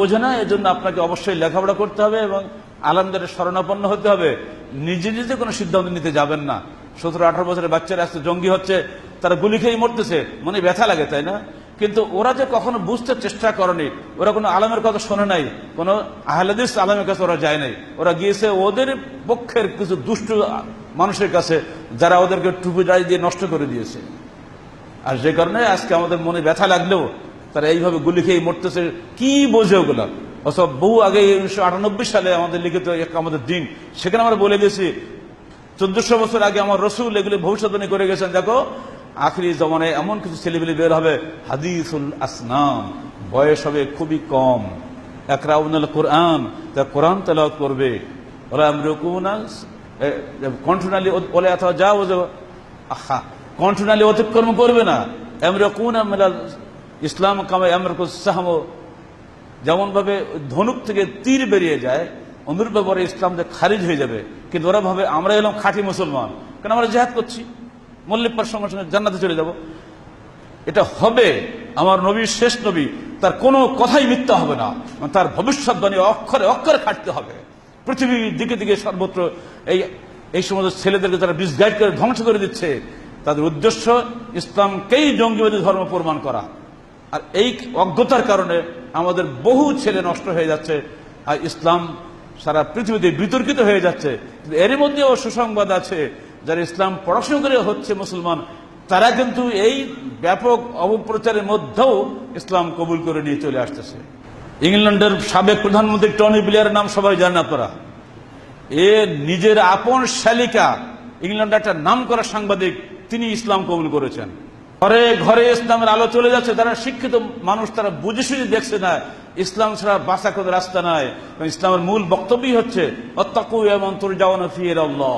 বোঝে না, এজন্য আপনাকে অবশ্যই লেখাপড়া করতে হবে এবং আলমদের শরণাপন্ন হতে হবে। নিজে নিজে কোনো সিদ্ধান্ত নিতে যাবেন না। সতেরো, আঠারো বছরের বাচ্চারা আসতে জঙ্গি হচ্ছে, তারা গুলি খেয়ে মরতেছে। মনে ব্যথা লাগে, তাই না? কিন্তু ওরা যে কখনো বুঝতে চেষ্টা করেনি, ওরা কোনো আলমের কথা শোনে নাই, কোনো আহলাদিস আলমের কাছে ওরা যায় নাই। ওরা গিয়েছে ওদের পক্ষের কিছু দুষ্ট মানুষের কাছে, যারা ওদেরকে টুপি দিয়ে নষ্ট করে দিয়েছে। আর যে কারণে আজকে আমাদের মনে ব্যথা লাগলেও তারা এইভাবে গুলি খেয়ে মরতেছে, কি বোঝে ওগুলো? অথবা বহু আগে উনিশশো আটানব্বই সালে আমাদের লিখিত আমাদের দিন, সেখানে আমরা বলে দিয়েছি, চোদ্দশো বছর আগে আমার রসুল এগুলি ভবিষ্যৎবাণী করে গেছেন, দেখো, আখরি জমানায় এমন কিছু ছেলেবেলে বের হবে, হাদিসুল আসনাম বয়স হবে খুবই কম, একরাউনুল কোরআন, তা কোরআন তেলাওয়াত করবে। ওরা আমরুকুনা কণ্ঠনালী ওলে অথবা যা ও আহা, কণ্ঠনালী অতিক্রম করবে না। আমরুকুনা মিনাল ইসলাম কামে আমরকু সাহম। যেমন ভাবে ধনুক থেকে তীর বেরিয়ে যায় অনুরূপ পরে ইসলাম যে খারিজ হয়ে যাবে। কিন্তু ওরা ভাবে আমরা এলাম খাঁটি মুসলমান। কেন আমরা জেহাদ করছি? মল্লিকপার সঙ্গে সঙ্গে জান্নাতে চলে যাব। এটা হবে আমার নবীর শেষ নবী। তার কোনো কথাই মিথ্যা হবে না। তার ভবিষ্যৎবাণী অক্ষরে অক্ষরে খাটতে হবে। পৃথিবীর দিকে দিকে সর্বত্র এই এই সমস্ত ছেলেদেরকে তারা বিসগাইড করে ধ্বংস করে দিচ্ছে, তাদের উদ্দেশ্য ইসলামকেই জঙ্গিবাদী ধর্ম প্রমাণ করা। আর এই অজ্ঞতার কারণে আমাদের বহু ছেলে নষ্ট হয়ে যাচ্ছে আর ইসলাম সারা পৃথিবীতে বিতর্কিত হয়ে যাচ্ছে। এর মধ্যেও সুসংবাদ আছে, যারা ইসলাম পড়াশোনা করে হচ্ছে মুসলমান, তারা কিন্তু এই ব্যাপক অপপ্রচারের মধ্যেও ইসলাম কবুল করে নিয়ে চলে আসতেছে। ইংল্যান্ডের সাবেক প্রধানমন্ত্রী টনি ব্লেয়ারের নাম সবাই জানেন আপনারা। এ নিজের আপন শালিকা, ইংল্যান্ডের একটা নাম করা সাংবাদিক, তিনি ইসলাম কবুল করেছেন। ঘরে ঘরে ইসলামের আলো চলে যাচ্ছে, তারা শিক্ষিত মানুষ, তারা বুঝে সুঝে দেখছে না, ইসলাম ছাড়া বাঁচা কোনো রাস্তা নাই। ইসলামের মূল বক্তব্যই হচ্ছে অত্যাকু আল্লাহ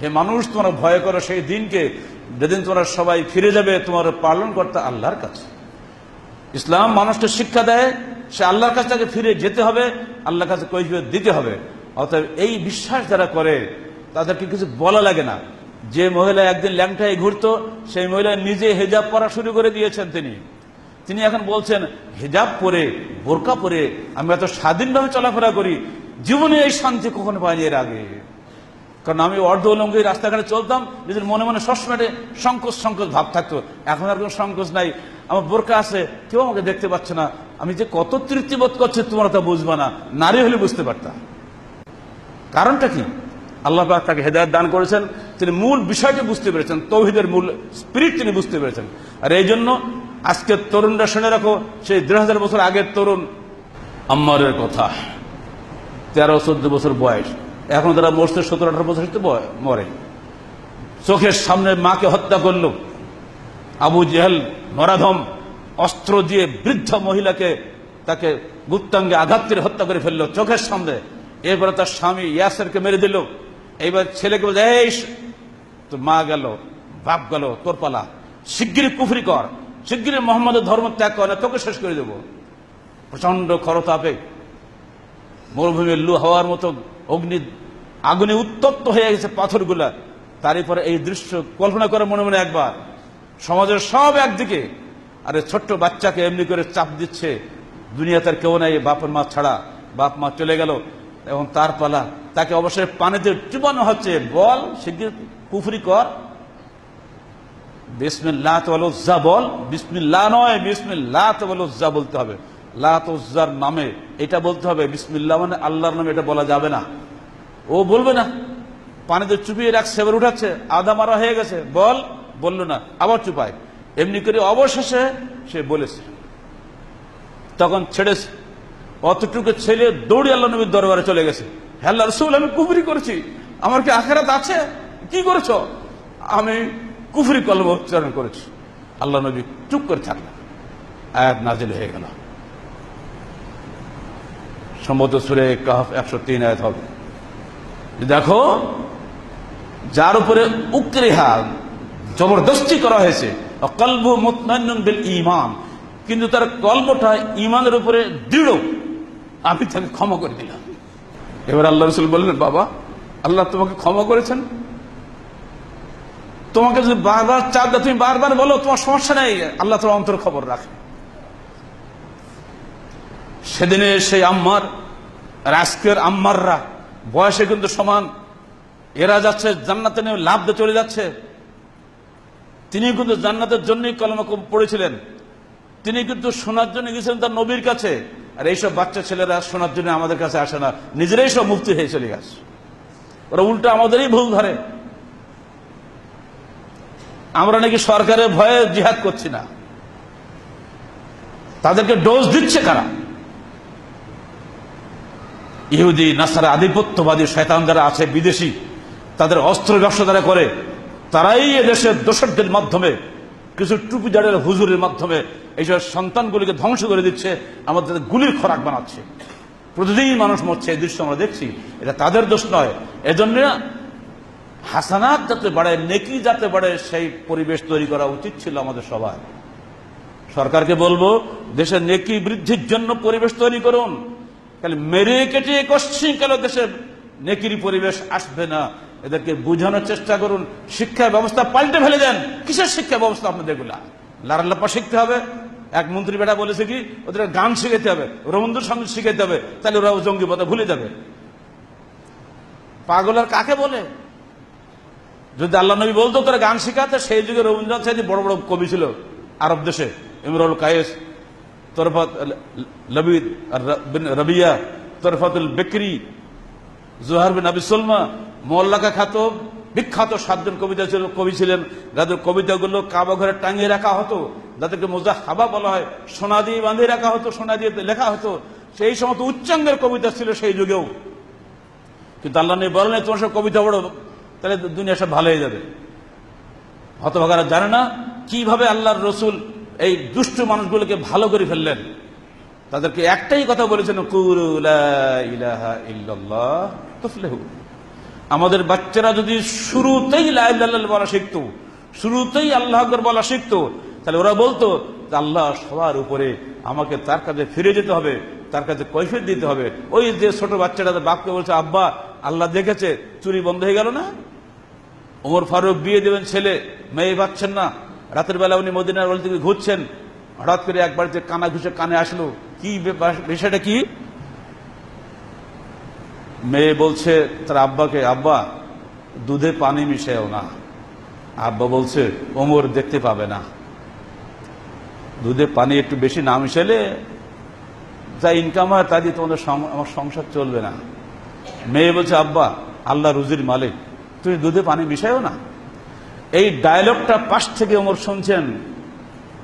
হে মানুষ, তোমরা ভয় করো সেই দিনকে, যেদিন তোমরা সবাই ফিরে যাবে, তোমার পালন করতে আল্লাহর কাছে। ইসলাম মানুষকে শিক্ষা দেয়, সে আল্লাহর কাছে তাকে ফিরে যেতে হবে, আল্লাহর কাছে কৈফিয়ত দিতে হবে। অতএব এই বিশ্বাস যারা করে, তাদেরকে কিছু বলা লাগে না। যে মহিলা একদিন ল্যাংটায় ঘুরত, সেই মহিলা নিজে হেজাব পরা শুরু করে দিয়েছেন তিনি। তিনি এখন বলছেন, হেজাব পরে, বোরকা পরে আমি এত স্বাধীনভাবে চলাফেরা করি। জীবনে এই শান্তি কখনো পাইনি এর আগে? কারণ আমি অর্ধ উলঙ্গি রাস্তাঘাটে চলতাম, নিজের মনে মনে সবসময় সংকোচ সংকোচ ভাব থাকতো। এখন আর কোনো সংকোচ নাই। আমার বোরকা আছে, কেউ আমাকে দেখতে পাচ্ছে না। আমি যে কত তৃপ্তিবোধ করছে তোমরা তা বুঝবা না। নারী হলে বুঝতে পারতাম। কারণটা কি? আল্লাহ তাকে হেদায়ত দান করেছেন। তিনি মূল বিষয়টি বুঝতে পেরেছেন, তৌহিদের মূল স্পিরিট তিনি বুঝতে পেরেছেন। আর এই জন্য আজকের তরুণরা শুনে রাখো, সেই দেড় হাজার বছর আগের তরুণ আম্মারের কথা। তেরো, চোদ্দ বছর বয়স। এখন তারা মরছে, সতেরো, আঠারো বছর মরে। চোখের সামনে মাকে হত্যা করল। আবু জেহেল নরাধম, অস্ত্র দিয়ে বৃদ্ধ মহিলাকে তাকে গুপ্তাঙ্গে আঘাত করে হত্যা করে ফেলল চোখের সামনে। এরপরে তার স্বামী ইয়াসেরকে মেরে দিল। এইবার ছেলেকে বলছে, এই মা গেল, বাপ গেল, তোর পালা। শিগগিরি কুফরি কর। শিগগিরি মোহাম্মদের ধর্ম ত্যাগ কর তোকে শেষ করে দেবো। প্রচণ্ড খরতাপে মরুভূমির লু হওয়ার মতো অগ্নি, আগুনে উত্তপ্ত হয়ে গেছে পাথরগুলা। তারই পরে এই দৃশ্য কল্পনা করে মনে মনে একবার। সমাজের সব একদিকে আরে ছোট্ট বাচ্চাকে এমনি করে চাপ দিচ্ছে। দুনিয়া তার কেউ নাই, বাপের মা ছাড়া। বাপ মা চলে গেল এবং তার পালা তাকে অবশ্যই পানিতে চুবানো হচ্ছে। বল, শিগগির কুফরি কর। বিসমিল্লাহ উজ্জা বল। বিসমিল্লাহ নয়, বিসমিল্লাহ উজ্জা বলতে হবে। লাত নামে এটা বলতে হবে। বিসমিল্লাহ মানে আল্লাহর নামে এটা বলা যাবে না। ও বলবে না, পানিতে চুপিয়ে রাখছে এবার উঠাচ্ছে আধা মারা হয়ে গেছে। বল, বলল না, আবার চুপায়। এমনি করে অবশেষে সে বলেছে। তখন ছেড়েছে। অতটুকু ছেলে দৌড়ে আল্লাহ নবীর দরবারে চলে গেছে। হ্যাঁ রসুল, আমি কুফরি করেছি। আমার কি আখেরাত আছে? কি করেছ? আমি কুফরি কলম উচ্চারণ করেছি। আল্লাহ নবী চুপ করে থাকলেন। আয়াত নাজিল হয়ে গেল। সম্ভবত সুরে কাহফ একশো তিন আয়াত হবে। দেখো, যার উপরে উক্রেহা জবরদস্তি করা হয়েছে কলব বিল ইমান কিন্তু তার কল্পটা ইমানের উপরে দৃঢ়। আমি তাকে ক্ষমা করে দিলাম। এবার আল্লাহ রসুল বললেন, বাবা, আল্লাহ তোমাকে ক্ষমা করেছেন। তোমাকে যদি বারবার চাপ তুমি বারবার বলো, তোমার সমস্যা নেই। আল্লাহ তোমার অন্তর খবর রাখে। সেদিনে সেই আম্মার আর আজকের আম্মাররা, বয়সে কিন্তু সমান। এরা যাচ্ছে জান্নাতে নিয়ে লাভ দিয়ে চলে যাচ্ছে। তিনি কিন্তু জান্নাতের জন্যই কলমা পড়েছিলেন। তিনি কিন্তু শোনার জন্য গেছিলেন তার নবীর কাছে। আর এইসব বাচ্চা ছেলেরা শোনার জন্য আমাদের কাছে আসে না। নিজেরাই সব মুক্তি হয়ে চলে গেছে। ওরা উল্টো আমাদেরই ভুল ধরে। আমরা নাকি সরকারের ভয়ে জিহাদ করছি না। তাদেরকে ডোজ দিচ্ছে কারা? ইহুদি, নাসারা, আধিপত্যবাদী শয়তান যারা আছে, বিদেশি, তাদের অস্ত্র ব্যবসা যারা করে, তারাই এদেশের দোষরদের মাধ্যমে, কিছু টুপি টুপিদারের হুজুরের মাধ্যমে এইসব সন্তানগুলিকে ধ্বংস করে দিচ্ছে, আমাদের গুলির খোরাক বানাচ্ছে। প্রতিদিন মানুষ মরছে, এই দৃশ্য আমরা দেখছি। এটা তাদের দোষ নয়। এজন্য হাসানাত যাতে বাড়ে, নেকি যাতে বাড়ে, সেই পরিবেশ তৈরি করা উচিত ছিল আমাদের সবার। সরকারকে বলব, দেশের নেকি বৃদ্ধির জন্য পরিবেশ তৈরি করুন। তাহলে মেরে কেটে কশ্চিন কেন দেশে নেকির পরিবেশ আসবে না? এদেরকে বোঝানোর চেষ্টা করুন। শিক্ষা ব্যবস্থা পাল্টে ফেলে দেন। কিসের শিক্ষা ব্যবস্থা আপনাদের এগুলা? লারাল্লাপা শিখতে হবে। এক মন্ত্রী বেটা বলেছে কি, ওদের গান শিখাতে হবে, রবীন্দ্র সংগীত শিখাতে হবে, তাহলে ওরা জঙ্গিপথে ভুলে যাবে। পাগল আর কাকে বলে? যদি আল্লাহ নবী বলতো তোরা গান শিখাতে, সেই যুগে রবীন্দ্রনাথ সাহেব বড় বড় কবি ছিল আরব দেশে ইমরুল কায়েস, তরফত লবিদ রবিয়া, তরফতুল বেকরি, জোহার বিন আবি সুলমা, মোল্লাকা খাত বিখ্যাত সাতজন কবিতা ছিল কবি ছিলেন। যাদের কবিতাগুলো কাবা ঘরে টাঙিয়ে রাখা হতো, যাদেরকে মোজা হাবা বলা হয়, সোনা দিয়ে বাঁধিয়ে রাখা হতো, সোনা দিয়ে লেখা হতো, সেই সমস্ত উচ্চাঙ্গের কবিতা ছিল সেই যুগেও। কিন্তু আল্লাহ নেই বলেন তোমার সব কবিতা পড়ো, তাহলে দুনিয়া সব ভালো হয়ে যাবে। হতভাগারা জানে না কীভাবে আল্লাহর রসুল এই দুষ্ট মানুষগুলোকে ভালো করে ফেললেন। তাদেরকে একটাই কথা বলেছেন কুরু লা ইলাহা ইল্লাল্লাহ তুফলিহু। আমাদের বাচ্চারা যদি শুরুতেই লা ইলাহা বলা শিখতো, শুরুতেই আল্লাহ আকবর বলা শিখতো, তাহলে ওরা বলতো আল্লাহ সবার উপরে আমাকে তার কাছে ফিরে যেতে হবে, তার কাছে কৈফিয়ত দিতে হবে। ওই যে ছোট বাচ্চাটা বাপকে বলছে, আব্বা, আল্লাহ দেখেছে, চুরি বন্ধ হয়ে গেল না? ওমর ফারুক বিয়ে দেবেন ছেলে, মেয়ে পাচ্ছেন না। রাতের বেলা উনি মদিনার বল থেকে ঘুরছেন। হঠাৎ করে একবার যে কানা ঘুষে কানে আসলো। কি বিষয়টা কি? মেয়ে বলছে, তার আব্বাকে, আব্বা, দুধে পানি মিশাও না। আব্বা বলছে, ওমর দেখতে পাবে না। দুধে পানি একটু বেশি না মিশালে যা ইনকাম হয় তা দিয়ে তোমাদের আমার সংসার চলবে না। মেয়ে বলছে, আব্বা, আল্লাহ রুজির মালিক, তুমি দুধে পানি মিশাইও না? এই ডায়লগটা পাশ থেকে ওমর শুনছেন।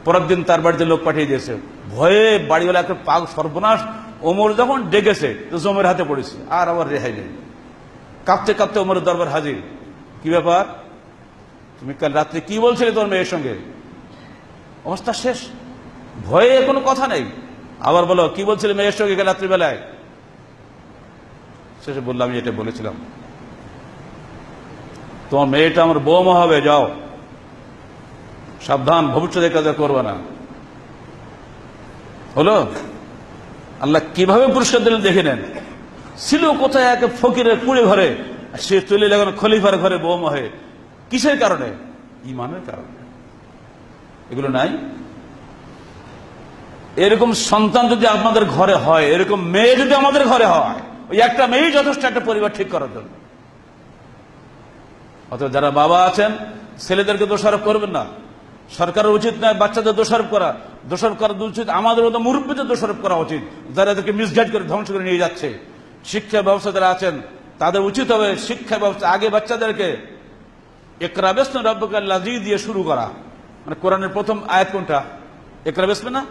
পরের দিন তার বাড়িতে লোক পাঠিয়ে দিয়েছে। ভয়ে বাড়িওয়ালা একটা পাগ সর্বনাশ ওমর যখন ডেকেছে, তো জমের হাতে পড়েছে, আর আবার রেহাই নেই। কাঁপতে কাঁপতে ওমরের দরবার হাজির। কি ব্যাপার? তুমি কাল রাত্রে কি বলছিলে তোর মেয়ের সঙ্গে? অবস্থা শেষ। ভয়ে কোনো কথা নেই। আবার বলো, কি বলছিলে মেয়ের সঙ্গে কাল রাত্রিবেলায়? শেষে বললাম, আমি এটা বলেছিলাম। তোমার মেয়েটা আমার বৌমা হবে, যাও। সাবধান ভবিষ্যতে কাজ করবে না। হলো? আল্লাহ কীভাবে পুরস্কার দিলেন দেখে নেন। ছিল কোথায় এক ফকিরের কুড়ে ঘরে সে চলে গেল খলিফার ঘরে বৌমা হয়ে। কিসের কারণে? ইমানের কারণে। এগুলো নাই। এরকম সন্তান যদি আপনাদের ঘরে হয়, এরকম মেয়ে যদি আমাদের ঘরে হয়, ওই একটা মেয়েই যথেষ্ট একটা পরিবার ঠিক করার জন্য। অথবা যারা বাবা আছেন, ছেলেদেরকে দোষারোপ করবেন না। সরকারের উচিত নয় বাচ্চাদের দোষারোপ করা। দোষারোপ করা উচিত। আমাদের মতো মুরব্বীদের দোষারোপ করা উচিত। যারা এদেরকে মিসগাইড করে ধ্বংস করে নিয়ে যাচ্ছে। শিক্ষা ব্যবস্থা যারা আছেন, তাদের উচিত হবে শিক্ষা ব্যবস্থা। আগে বাচ্চাদেরকে একরাবেস রব্বকাল্লাজি দিয়ে শুরু করা। মানে কোরআনের প্রথম আয়াত কোনটা? একরাবেস না?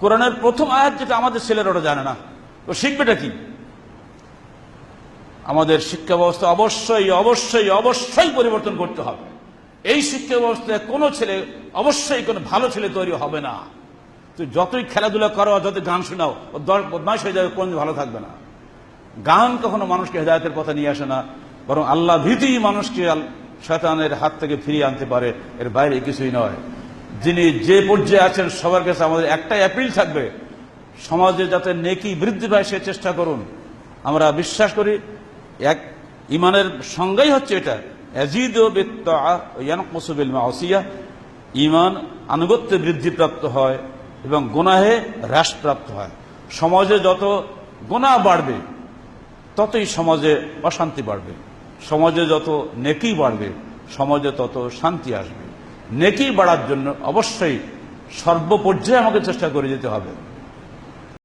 কোরআনের প্রথম আয়াত যেটা আমাদের ছেলেরা ওটা জানে না। তো শিখবেটা কি? আমাদের শিক্ষা ব্যবস্থা অবশ্যই অবশ্যই অবশ্যই পরিবর্তন করতে হবে। এই শিক্ষা ব্যবস্থায় কোনো ছেলে, অবশ্যই কোনো ভালো ছেলে তৈরি হবে না। তুই যতই খেলাধুলা করো যত গান শোনাও বদমাস হয়ে যাবে, কোনদিন ভালো থাকবে না। গান কখনো মানুষকে হেদায়তের কথা নিয়ে আসে না, বরং আল্লাহ ভীতি মানুষকে শয়তানের হাত থেকে ফিরিয়ে আনতে পারে, এর বাইরে কিছুই নয়। যিনি যে পর্যায়ে আছেন, সবার কাছে আমাদের একটাই অ্যাপিল থাকবে, সমাজে যাতে নেকি বৃদ্ধি পায় সে চেষ্টা করুন। আমরা বিশ্বাস করি, এক ইমানের সংজ্ঞাই হচ্ছে এটা। ইমান আনুগত্যে বৃদ্ধিপ্রাপ্ত হয় এবং গুনাহে হ্রাসপ্রাপ্ত হয়। সমাজে যত গোনা বাড়বে, ততই সমাজে অশান্তি বাড়বে। সমাজে যত নেকি বাড়বে, সমাজে তত শান্তি আসবে। নেকি বাড়ার জন্য অবশ্যই সর্বপর্যায়ে আমাকে চেষ্টা করে যেতে হবে।